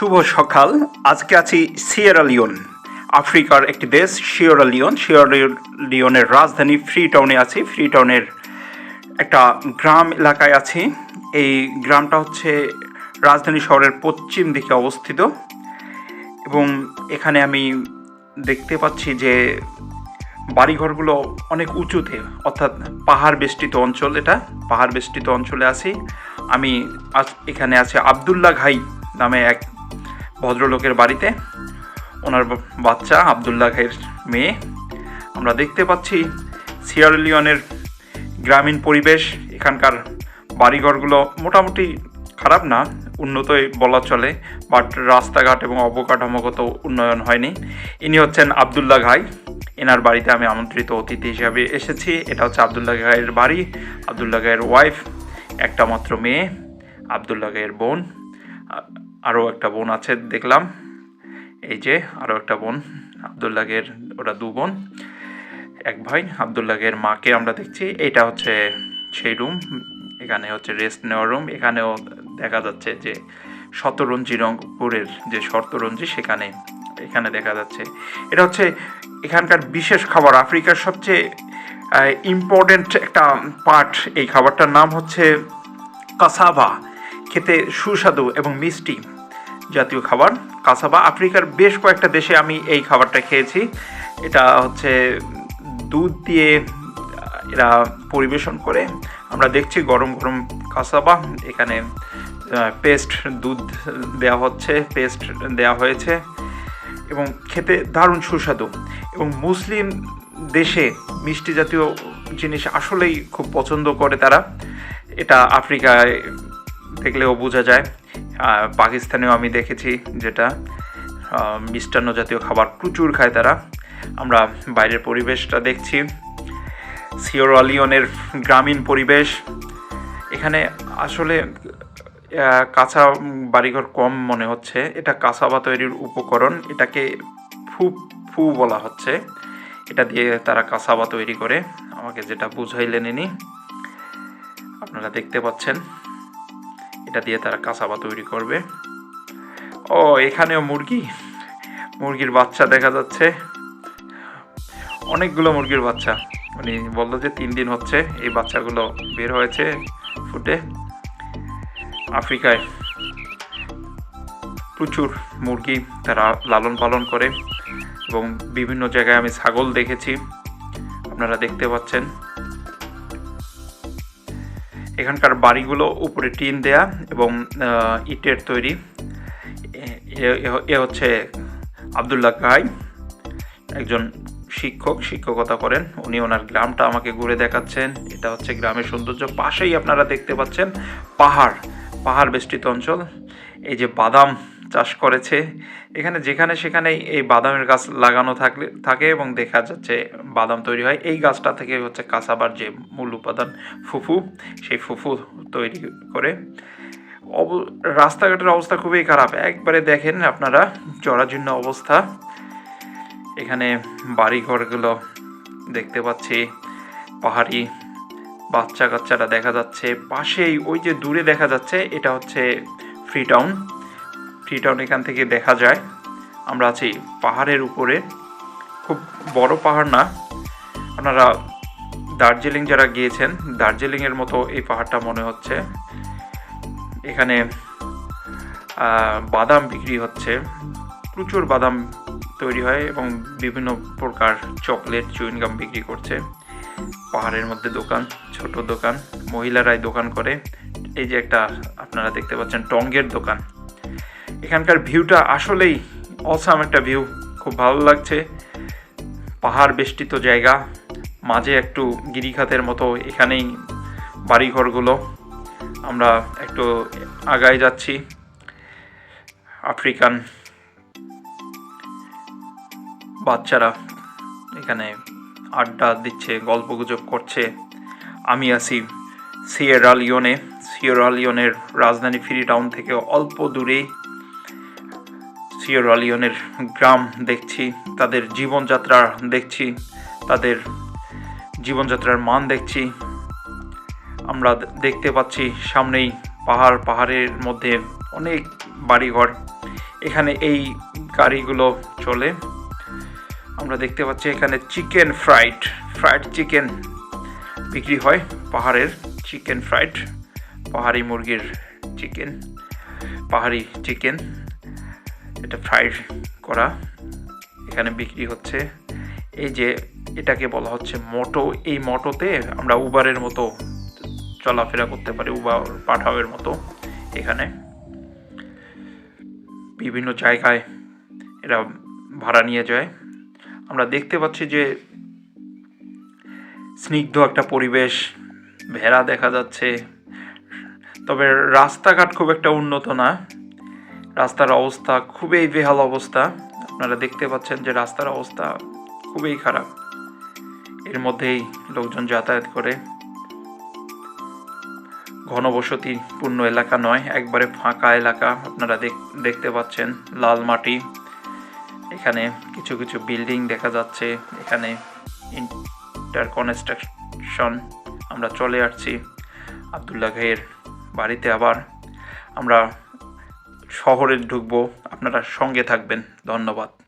শুভ সকাল। আজকে আছি সিয়েরা লিওন, আফ্রিকার একটি দেশ, সিয়েরা লিওন। সিয়েরা লিওনের রাজধানী ফ্রি টাউনে আছি। ফ্রি টাউনের একটা গ্রাম এলাকায় আছি। এই গ্রামটা হচ্ছে রাজধানী শহরের পশ্চিম দিকে অবস্থিত। এবং এখানে আমি দেখতে পাচ্ছি যে বাড়িঘরগুলো অনেক উঁচুতে, অর্থাৎ পাহাড় বেষ্টিত অঞ্চল এটা। পাহাড় বেষ্টিত অঞ্চলে আছি। আমি আজ এখানে আছে আবদুল্লাহ ঘাই নামে এক ভদ্রলোকের বাড়িতে। ওনার বাচ্চা আবদুল্লাহ ঘাইয়ের মেয়ে। আমরা দেখতে পাচ্ছি সিয়ারলিয়নের গ্রামীণ পরিবেশ। এখানকার বাড়িঘরগুলো মোটামুটি খারাপ না, উন্নতই বলা চলে, বাট রাস্তাঘাট এবং অবকাঠামোগত উন্নয়ন হয়নি। ইনি হচ্ছেন আবদুল্লাহ ঘাই। এনার বাড়িতে আমি আমন্ত্রিত অতিথি হিসাবে এসেছি। এটা হচ্ছে আবদুল্লাহ গায়ের বাড়ি, আবদুল্লাহ গায়ের ওয়াইফ একটা মাত্র মেয়ে, আবদুল্লাহ গায়ের বোন। আরও একটা বোন আছে, দেখলাম। এই যে আরও একটা বোন আবদুল্লাহ গায়ের ওরা দু বোন। এক ভাই আবদুল্লাহ গায়ের মাকে আমরা দেখছি। এটা হচ্ছে সেই রুম, এখানে হচ্ছে রেস্ট নেওয়ার রুম এখানেও দেখা যাচ্ছে যে শতরঞ্জি রংপুরের যে শর্তরঞ্জি, সেখানে, এখানে দেখা যাচ্ছে। এটা হচ্ছে এখানকার বিশেষ খাবার, আফ্রিকার সবচেয়ে ইম্পর্টেন্ট একটা পার্ট এই খাবারটার নাম হচ্ছে কাসাভা খেতে সুস্বাদু এবং মিষ্টি। জাতীয় খাবার। কাসাবা আফ্রিকার বেশ কয়েকটা দেশে আমি এই খাবারটা খেয়েছি। এটা হচ্ছে দুধ দিয়ে এরা পরিবেশন করে। আমরা দেখছি গরম গরম কাসাবা এখানে পেস্ট দুধ দেওয়া হচ্ছে, পেস্ট দেওয়া হয়েছে এবং খেতে দারুণ সুস্বাদু। এবং মুসলিম দেশে মিষ্টি জাতীয় জিনিস আসলেই খুব পছন্দ করে তারা। এটা আফ্রিকায় দেখলেও বোঝা যায়। পাকিস্তানেও আমি দেখেছি যেটা মিষ্টান্ন জাতীয় খাবার প্রচুর খায় তারা। আমরা বাইরের পরিবেশটা দেখছি। সিওর সিওরালিয়নের গ্রামীণ পরিবেশ। এখানে আসলে কাঁচা বাড়িঘর কম মনে হচ্ছে। এটা কাঁচাবা তৈরির উপকরণ, এটাকে ফু ফু বলা হচ্ছে। এটা দিয়ে তারা কাঁচাবা তৈরি করে। আমাকে যেটা বুঝাইলেন ইনি, আপনারা দেখতে পাচ্ছেন। এটা দিয়ে তারা কাঁচাবা তৈরি করবে। ও, এখানেও মুরগি? মুরগির বাচ্চা দেখা যাচ্ছে। অনেকগুলো মুরগির বাচ্চা। উনি বলল যে তিন দিন হচ্ছে, এই বাচ্চাগুলো বের হয়েছে ফুটে আফ্রিকায়। প্রচুর মুরগি তারা লালন পালন করে এবং বিভিন্ন জায়গায় আমি ছাগল দেখেছি। আপনারা দেখতে পাচ্ছেন। এখানকার বাড়িগুলো উপরে টিন দেয়া এবং ইটের তৈরি। এ- হচ্ছে আবদুল্লাহ গাই, একজন শিক্ষক, শিক্ষকতা করেন। উনি ওনার গ্রামটা আমাকে ঘুরে দেখাচ্ছেন। এটা হচ্ছে গ্রামের সৌন্দর্য। পাশেই আপনারা দেখতে পাচ্ছেন পাহাড় পাহাড় বেষ্টিত অঞ্চল। এই যে বাদাম চাষ করেছে। এখানে যেখানে সেখানেই এই বাদামের গাছ লাগানো থাকলে, থাকে এবং দেখা যাচ্ছে বাদাম তৈরি হয়। এই গাছটা থেকে হচ্ছে কাঁচাবার যে মূল উপাদান ফুফু, সেই ফুফু তৈরি করে। অব, রাস্তাঘাটের অবস্থা খুবই খারাপ। একবারে দেখেন আপনারা জরাজীর্ণ অবস্থা। এখানে বাড়িঘরগুলো দেখতে পাচ্ছি। পাহাড়ি বাচ্চা কাচ্চারা দেখা যাচ্ছে। পাশেই ওই যে দূরে দেখা যাচ্ছে, এটা হচ্ছে ফ্রি টাউন। ফ্রি টাউন এখান থেকে দেখা যায়। আমরা আছি পাহাড়ের উপরে। খুব বড় পাহাড় না। আপনারা দার্জিলিং যারা গিয়েছেন, দার্জিলিংয়ের মতো এই পাহাড়টা মনে হচ্ছে। এখানে বাদাম বিক্রি হচ্ছে। প্রচুর বাদাম তৈরি হয় এবং বিভিন্ন প্রকার চকলেট চুইনগাম বিক্রি করছে। পাহাড়ের মধ্যে দোকান, ছোট দোকান। মহিলারাই দোকান করে। এই যে একটা আপনারা দেখতে পাচ্ছেন টঙ্গের দোকান। এখানকার ভিউটা আসলেই অসাম একটা ভিউ খুব ভালো লাগছে। পাহাড় বেষ্টিত জায়গা, মাঝে একটু গিরিখাতের মতো এখানেই বাড়িঘরগুলো। আমরা একটু আগায় যাচ্ছি, আফ্রিকান বাচ্চারা এখানে আড্ডা দিচ্ছে, গল্পগুজব করছে। আমি আছি সিয়েরা লিওনে, সিয়েরা লিওনের রাজধানী ফ্রি টাউন থেকে অল্প দূরেই সিয়েরা গ্রাম দেখছি, তাদের জীবনযাত্রা দেখছি, তাদের জীবনযাত্রার মান দেখছি। আমরা দেখতে পাচ্ছি সামনেই পাহাড়, পাহাড়ের মধ্যে অনেক বাড়িঘর। এখানে এই গাড়িগুলো চলে। আমরা দেখতে পাচ্ছি এখানে চিকেন ফ্রাইড ফ্রাইড চিকেন বিক্রি হয় পাহাড়ের, চিকেন ফ্রাইড, পাহাড়ি মুরগির চিকেন, পাহাড়ি চিকেন। এটা ফ্রাইড করা। এখানে বিক্রি হচ্ছে। এই যে এটাকে বলা হচ্ছে মোটো। এই মোটোতে আমরা উবারের মতো চলাফেরা করতে পারি, উবার পাঠাওয়ের মতো এখানে। বিভিন্ন জায়গায় এরা ভাড়া নিয়ে যায়। আমরা দেখতে পাচ্ছি যে স্নিগ্ধ একটা পরিবেশ, ভেড়া দেখা যাচ্ছে। তবে রাস্তাঘাট খুব একটা উন্নত না। রাস্তার অবস্থা খুবই বেহাল অবস্থা। আপনারা দেখতে পাচ্ছেন যে রাস্তার অবস্থা খুবই খারাপ। এর মধ্যেই লোকজন যাতায়াত করে। ঘনবসতিপূর্ণ এলাকা নয়, একবারে ফাঁকা এলাকা। আপনারা দেখ- দেখতে পাচ্ছেন লাল মাটি। এখানে কিছু কিছু বিল্ডিং দেখা যাচ্ছে। এখানে ইন্টার কনস্ট্রাকশন আমরা চলে আসছি। আবদুল্লাহ ভাইয়ের বাড়িতে আবার। আমরা শহরে ঢুকবো আপনারা সঙ্গে থাকবেন। ধন্যবাদ।